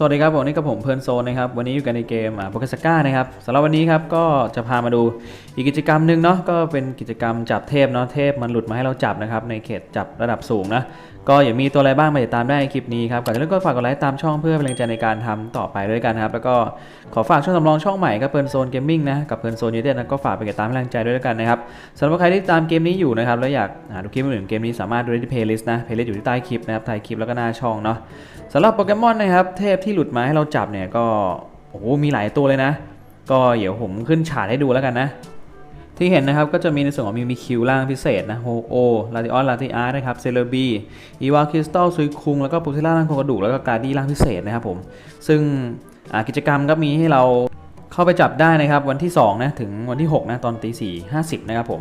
สวัสดีครับผมนี่กับผมเพลิร์นโซนนะครับวันนี้อยู่กันในเกมอ่าโปเกสก้านะครับสำหรับวันนี้ครับก็จะพามาดูอีกกิจกรรมหนึ่งเนาะก็เป็นกิจกรรมจับเทพเนาะเทพมันหลุดมาให้เราจับนะครับในเขตจับระดับสูงนะ ก็อย่ามีตัวอะไรบ้างมาติดตามได้ในคลิปนี้ครับก่อนจะเริ่มก็ฝากกดไลค์ตามช่องเพื่อเป็นแรงใจในการทำต่อไปด้วยกันครับ แล้วก็ขอฝากช่องสำรองช่องใหม่กับเพลิร์นโซนเกมมิ่งนะกับเพลิร์นโซนยูเต็ดนะก็ฝากไปติดตามแรงใจด้วยแล้วกันนะครับสำหรับใครที่ตามเกมนี้อยู่นะครับแล้วอยากหาดูคลิปอื่นๆเกมนี้สามารถดูได้ที่เพลย์ลิสต์นะเพลย์ลิสต์อยู่ที่ใต้คลิปนะครับใต้คลิปแล้วก็หน้าช่องเนาะสำหรับโปเกมอนนะครับเทพที่หลุดมาให้เราจับเนี่ยก็โอ้โหมีหลายตัวเลยนะ ก็เดี๋ยวผมขึ้นฉายให้ดูแล้วกันนะ ที่เห็นนะครับก็จะมีในส่วนของมีมีคิวล่างพิเศษนะโฮโอลาติออนลาติอาร์นะครับเซเลบีอีวาคริสตัลซุยคุงแล้วก็ปูเทล่าล่างโครงกระดูกแล้วก็การดี้ล่างพิเศษนะครับผมซึ่งกิจกรรมก็มีให้เราเข้าไปจับได้นะครับวันที่2นะถึงวันที่6นะตอนตีสี่ห้าสิบนะครับผม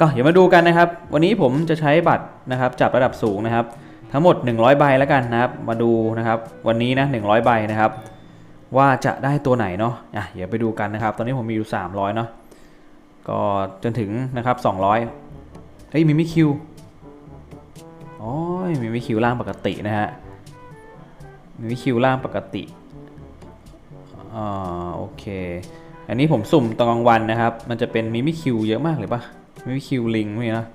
ก็เดี๋ยวมาดูกันนะครับ วันนี้ผมจะใช้บัตรนะครับจับระดับสูงนะครับ ทั้งหมด 100 ใบแล้วกันนะครับ มาดูนะครับ วันนี้นะ100 ใบนะครับ ว่าจะได้ตัวไหนเนาะอะเดี๋ยวไปดูกันนะครับ ตอนนี้ผมมีอยู่ 300 เนาะ ก็จนถึงนะครับ 200 เฮ้ยมีมิคิวอ๋อมีมิคิวล่างปกตินะฮะ มีมิคิวล่างปกติอ่าโอเค อันนี้ผมสุ่มตอนกลางวันนะครับ มันจะเป็นมิมิคิวเยอะมากเลยปะมิมิคิวลิงไม่นะ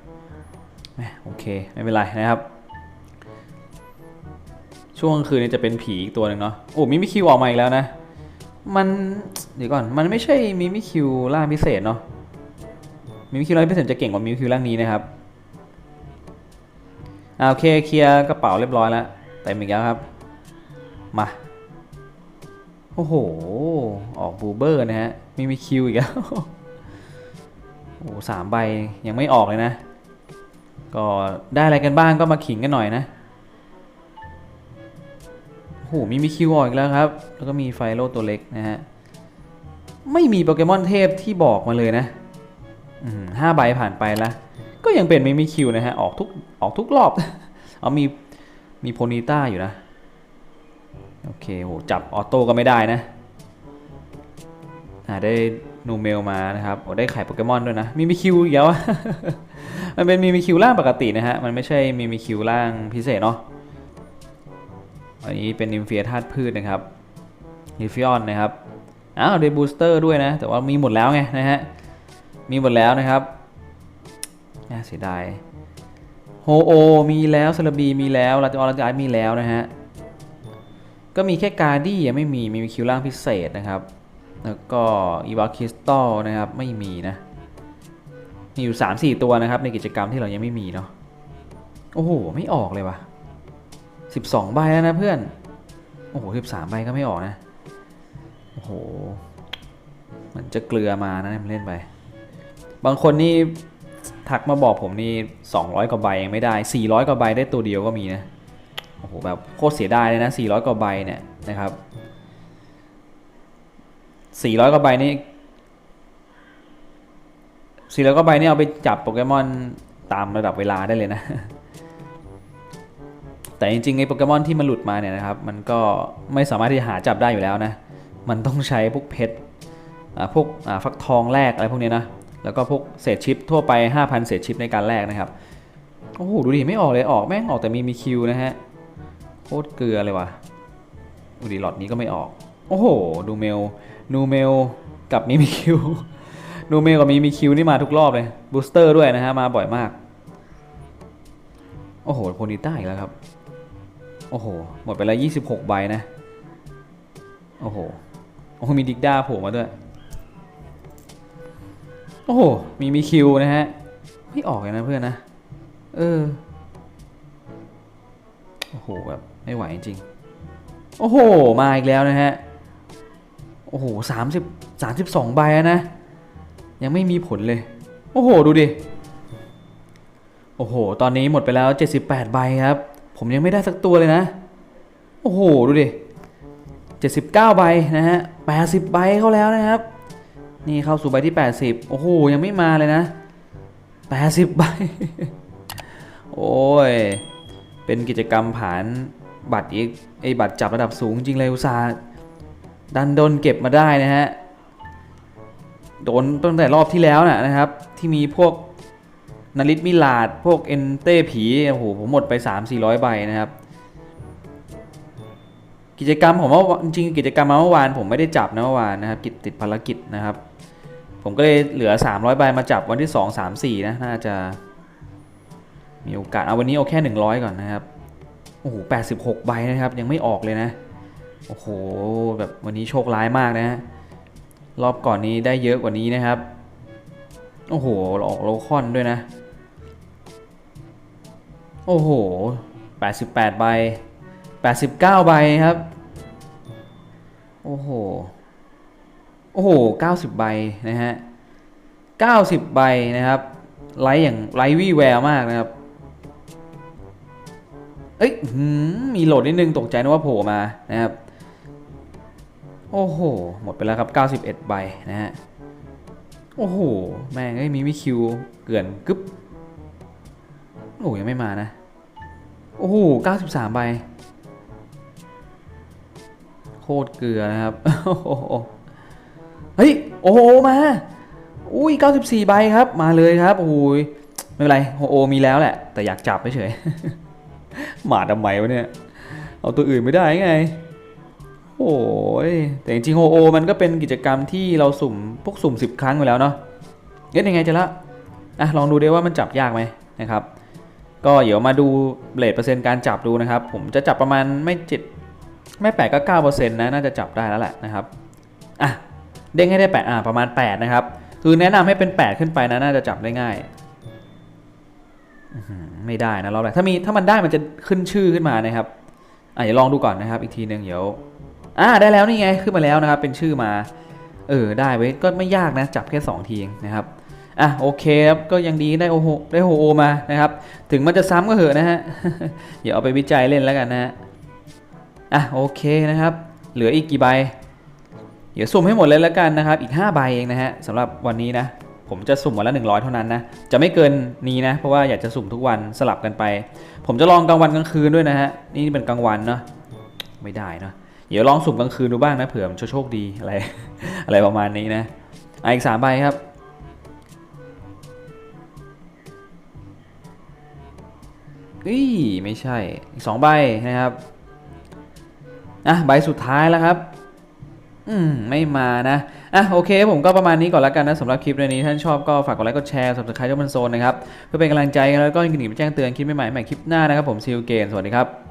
แหมโอเค ไม่เป็นไรนะครับ ช่วงคืนนี้จะเป็นผีอีกตัวหนึ่งเนาะ โอ้มิมิคิวออกมาอีกแล้วนะ มัน เดี๋ยวก่อน มันไม่ใช่มิมิคิวร่างพิเศษเนาะ มิมิคิวร่างพิเศษจะเก่งกว่ามิมิคิวร่างนี้นะครับอ่าโอเคเคลียร์กระเป๋าเรียบร้อยแล้วเต็มอีกแล้วครับ มา โอ้โห ออกบูเบอร์นะฮะมิมิคิวอีกแล้ว โอ้สามใบยังไม่ออกเลยนะ ก็ได้อะไรกันบ้างก็มาขิงกันหน่อยนะ โอ้โหมีมีคิวออกอีกแล้วครับ แล้วก็มีไฟโลตัวเล็กนะฮะ ไม่มีโปเกมอนเทพที่บอกมาเลยนะ ห้าใบผ่านไปแล้วก็ยังเป็นมิมิคิวนะฮะ ออกทุกออกทุกรอบ เอามีมีโพนิต้าอยู่นะ โอเคโหจับออโต้ก็ไม่ได้นะหาได้นูเมลมานะครับโอ้ได้ไข่โปเกมอนด้วยนะ มีมิคิวอีกแล้วอะมันเป็นมีมิคิวร่างปกตินะฮะ มันไม่ใช่มีมิคิวร่างพิเศษเนาะอันนี้เป็นนิมเฟียธาตุพืชนะครับนิฟิออนนะครับ อ้าวได้บูสเตอร์ด้วยนะ แต่ว่ามีหมดแล้วไงนะฮะ มีหมดแล้วนะครับน่าเสียดายโฮโอมีแล้วซาลบีมีแล้วลาติออลาติอาร์มีแล้วนะฮะ ก็มีแค่การดี้ยังไม่มี มีคิวล่างพิเศษนะครับ แล้วก็อีวาคริสตัลนะครับ ไม่มีนะ มีอยู่ 3-4 ตัวนะครับ ในกิจกรรมที่เรายังไม่มีเนาะ โอ้โห ไม่ออกเลยวะ่ะ 12 ใบแล้วนะเพื่อน โอ้โห 13 ใบก็ไม่ออกนะ โอ้โห มันจะเกลือมานะมันเล่นไป บางคนนี่ทักมาบอกผมนี่200 กว่าใบยังไม่ได้ 400 กว่าใบได้ตัวเดียวก็มีนะ โอ้โหแบบโคตรเสียดายเลยนะ 400 กว่าใบเนี่ยนะครับ 400 กว่าใบนี่400 กว่าใบนี่เอาไปจับโปเกมอนตามระดับเวลาได้เลยนะ แต่จริงๆไอ้โปเกมอนที่มันหลุดมาเนี่ยนะครับ มันก็ไม่สามารถที่จะหาจับได้อยู่แล้วนะ มันต้องใช้พวกเพชรอ่าพวกอ่าฟักทองแรกอะไรพวกนี้นะ แล้วก็พวกเศษชิปทั่วไป 5,000 เศษชิปในการแลกนะครับ โอ้โห ดูดิ ไม่ออกเลยออกแม่งออกแต่มีมีคิวนะฮะ โคตรเกลือเลยว่ะ ดูดิหลอดนี้ก็ไม่ออก โอ้โห ดูเมลนูเมลกับมีมีคิวนูเมลกับมีมีคิวนี่มาทุกรอบเลยบูสเตอร์ด้วยนะฮะ มาบ่อยมาก โอ้โหโพนิต้าอีกแล้วครับ โอ้โห หมดไปแล้ว 26 ใบนะ โอ้โห โอ้โหมีดิกด้าโผล่มาด้วย โอ้โห มีมีคิวนะฮะ ไม่ออกเลยนะเพื่อนนะ เออ โอ้โหแบบไม่ไหวจริง โอ้โห มาอีกแล้วนะฮะ โอ้โหสามสิบสามสิบสองใบนะ ยังไม่มีผลเลย โอ้โห ดูดิ โอ้โห ตอนนี้หมดไปแล้ว78ใบครับ ผมยังไม่ได้สักตัวเลยนะ โอ้โห ดูดิ79ใบนะฮะ80ใบเข้าแล้วนะครับ นี่เข้าสู่ใบที่ 80 โอ้โห ยังไม่มาเลยนะ 80 ใบ โอ้ย เป็นกิจกรรมผ่านบัตรอีกไอ้บัตรจับระดับสูงจริงเลยอุตสาห์ดันโดนเก็บมาได้นะฮะ โดนตั้งแต่รอบที่แล้วนะนะครับ ที่มีพวกนาริตมิลาด พวกเอนเต้ผี โอ้โห ผมหมดไป 3 400 ใบนะครับ กิจกรรมผมว่าจริงกิจกรรมเมื่อวานผมไม่ได้จับนะเมื่อวานนะครับ กิจติดภารกิจนะครับ ผมก็เลยเหลือ 300ใบมาจับวันที่ 2 3 4 นะ น่าจะ มีโอกาส เอาวันนี้เอาแค่ 100 ก่อนนะครับ โอ้โห 86 ใบนะครับ ยังไม่ออกเลยนะ โอ้โห แบบวันนี้โชคร้ายมากนะฮะรอบก่อนนี้ได้เยอะกว่านี้นะครับ โอ้โห เราออกโลคอนด้วยนะ โอ้โห 88 ใบ 89 ใบครับ โอ้โห โอ้โห 90 ใบนะฮะ 90 ใบนะครับ ไลท์อย่างไลท์วี่แววมากนะครับ เอ้ยมีโหลดนิดนึงตกใจนึกว่าโผล่มานะครับ โอ้โห หมดไปแล้วครับ 91 ใบนะฮะ โอ้โห แม่งเอ้มีวิคิวเกลือนกึ๊บ โอ้ยังไม่มานะ โอ้โห 93 ใบ โคตรเกลือนะครับโอ้โห เฮ้ยโอโหมาอุ้ย94ใบครับ มาเลยครับโอ้ยไม่เป็นไรโฮโอมีแล้วแหละ แต่อยากจับเฉยหมาทำไมวะเนี่ย เอาตัวอื่นไม่ได้ไง โอ้ยแต่จริงโฮโอมันก็เป็นกิจกรรมที่เราสุ่มพวกสุ่ม 10 ครั้งอยู่แล้วเนาะเอ๊ะยังไงจะละอะลองดูดิว่ามันจับยากไหมนะครับ ก็เดี๋ยวมาดูเรทเปอร์เซ็นต์การจับดูนะครับ ผมจะจับประมาณไม่เจ็ดไม่แปดก็เก้าเปอร์เซ็นต์นะน่าจะจับได้แล้วแหละนะครับอะ เด้งให้ได้แปดอ่า ประมาณแปดนะครับ คือแนะนำให้เป็นแปดขึ้นไปนะ น่าจะจับได้ง่าย ไม่ได้นะเราแหละถ้ามีถ้ามันได้มันจะขึ้นชื่อขึ้นมานะครับอะเดี๋ยวลองดูก่อนนะครับ อีกทีหนึ่งเดี๋ยว อ่า ได้แล้วนี่ไง ขึ้นมาแล้วนะครับ เป็นชื่อมา เออ ได้ไว้ยก็ไม่ยากนะ จับแค่สองทีเองนะครับ อะ โอเคครับ ก็ยังดีได้โอโหได้โฮโอมานะครับ ถึงมันจะซ้ำก็เหอะนะฮะ เดี๋ยวเอาไปวิจัยเล่นแล้วกันนะฮะ อะ โอเคนะครับ เหลืออีกกี่ใบ เดี๋ยวสุ่มให้หมดเลยแล้วกันนะครับ อีก 5 ใบเองนะฮะสำหรับวันนี้นะ ผมจะสุ่มวันละ 100 เท่านั้นนะ จะไม่เกินนี้นะ เพราะว่าอยากจะสุ่มทุกวันสลับกันไป ผมจะลองกลางวันกลางคืนด้วยนะฮะ นี่เป็นกลางวันเนาะ ไม่ได้เนาะ เดี๋ยวลองสุ่มกลางคืนดูบ้างนะ เผื่อมันโชคดีอะไร อะไรประมาณนี้นะออีก3ใบครับ อุ้ยไม่ใช่ อีกสองใบนะครับ อะใบสุดท้ายแล้วครับ อืม ไม่มานะ อะ โอเค ผมก็ประมาณนี้ก่อนแล้วกันนะสำหรับคลิปในนี้ ท่านชอบก็ฝากกดไลค์ กดแชร์ subscribe ช่องมันโซนนะครับ เพื่อเป็นกำลังใจกันแล้วก็ยินดีไปแจ้งเตือนคลิปใหม่ๆใหม่คลิปหน้านะครับผมซิลเกนสวัสดีครับ